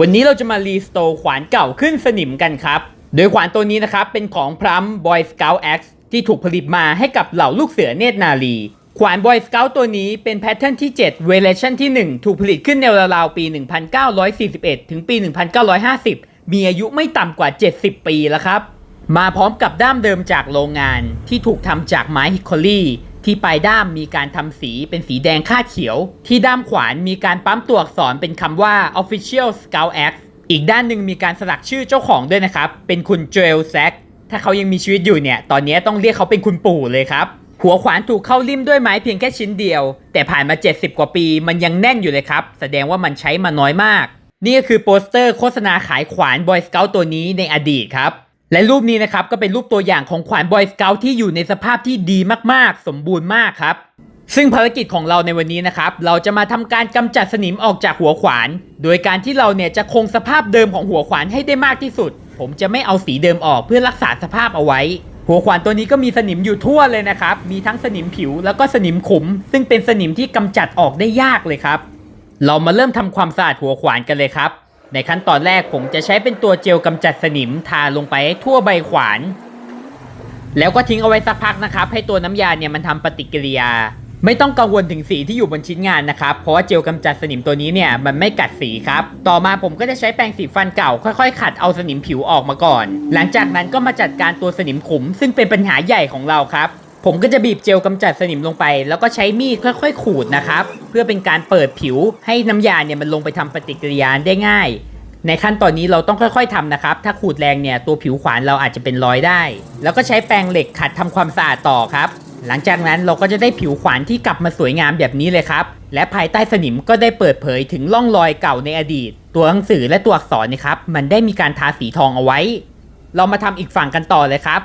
วันนี้เราจะมารีสโตร์ขวานเก่าขึ้นสนิมกันครับ โดยขวานตัวนี้นะครับ เป็นของพรัม Boy Scout X ที่ถูกผลิตมาให้กับเหล่าลูกเสือเนตรนารีขวาน Boy Scout ตัวนี้เป็นแพทเทิร์นที่7 Variation ที่ 1 ถูกผลิตขึ้นในราวๆปี 1941 ถึงปี 1950 มีอายุไม่ต่ำกว่า 70 ปีแล้วครับ มาพร้อมกับด้ามเดิมจากโรงงานที่ถูกทำจากไม้ฮิคอรี่ ที่ปลายด้ามมีการทำสีเป็นสีแดงคาดเขียว ที่ด้ามขวานมีการปั๊มตัวอักษรเป็นคำว่า Official Scout X อีกด้านหนึ่งมีการสลักชื่อเจ้าของด้วยนะครับ เป็นคุณเจลแซกถ้าเขายังมีชีวิตอยู่เนี่ย ตอนนี้ต้องเรียกเขาเป็นคุณปู่เลยครับ หัวขวานถูกเข้าลิ่มด้วยไม้เพียงแค่ชิ้นเดียว แต่ผ่านมา 70 กว่าปี มันยังแน่นอยู่เลยครับ แสดงว่ามันใช้มาน้อยมาก นี่ก็คือโปสเตอร์โฆษณาขายขวาน Boy Scout ตัวนี้ในอดีตครับ และรูปนี้นะครับก็เป็นรูปตัวอย่างของขวาน Boy Scout ที่อยู่ในสภาพที่ดีมากๆ สมบูรณ์มากครับ ซึ่งภารกิจของเราในวันนี้นะครับ เราจะมาทำการกำจัดสนิมออกจากหัวขวาน โดยการที่เราเนี่ยจะคงสภาพเดิมของหัวขวานให้ได้มากที่สุด ผมจะไม่เอาสีเดิมออกเพื่อรักษาสภาพเอาไว้ หัวขวานตัวนี้ก็มีสนิมอยู่ทั่วเลยนะครับ มีทั้งสนิมผิวแล้วก็สนิมขุม ซึ่งเป็นสนิมที่กำจัดออกได้ยากเลยครับ เรามาเริ่มทำความสะอาดหัวขวานกันเลยครับ ในขั้นตอนแรกผมจะใช้เป็นตัวเจลกำจัดสนิมทาลงไปให้ทั่วใบขวาน แล้วก็ทิ้งเอาไว้สักพักนะครับ ให้ตัวน้ำยาเนี่ยมันทำปฏิกิริยา ไม่ต้องกังวลถึงสีที่อยู่บนชิ้นงานนะครับ เพราะว่าเจลกำจัดสนิมตัวนี้เนี่ยมันไม่กัดสีครับ ต่อมาผมก็จะใช้แปรงสีฟันเก่าค่อยๆ ขัดเอาสนิมผิวออกมาก่อน หลังจากนั้นก็มาจัดการตัวสนิมขุม ซึ่งเป็นปัญหาใหญ่ของเราครับ ผมก็จะบีบเจลกำจัดสนิมลงไป แล้วก็ใช้มีดค่อย ๆ ขูดนะครับ พื่อเป็นการเปิดผิวให้น้ำยาเนี่ยมันลงไปทำปฏิกิริยาได้ง่าย ในขั้นตอนนี้เราต้องค่อยๆทำนะครับ ถ้าขูดแรงเนี่ยตัวผิวขวานเราอาจจะเป็นรอยได้ แล้วก็ใช้แปรงเหล็กขัดทำความสะอาดต่อครับ หลังจากนั้นเราก็จะได้ผิวขวานที่กลับมาสวยงามแบบนี้เลยครับ และภายใต้สนิมก็ได้เปิดเผยถึงร่องรอยเก่าในอดีต ตัวหนังสือและตัวอักษรนะครับ มันได้มีการทาสีทองเอาไว้ เรามาทำอีกฝั่งกันต่อเลยครับ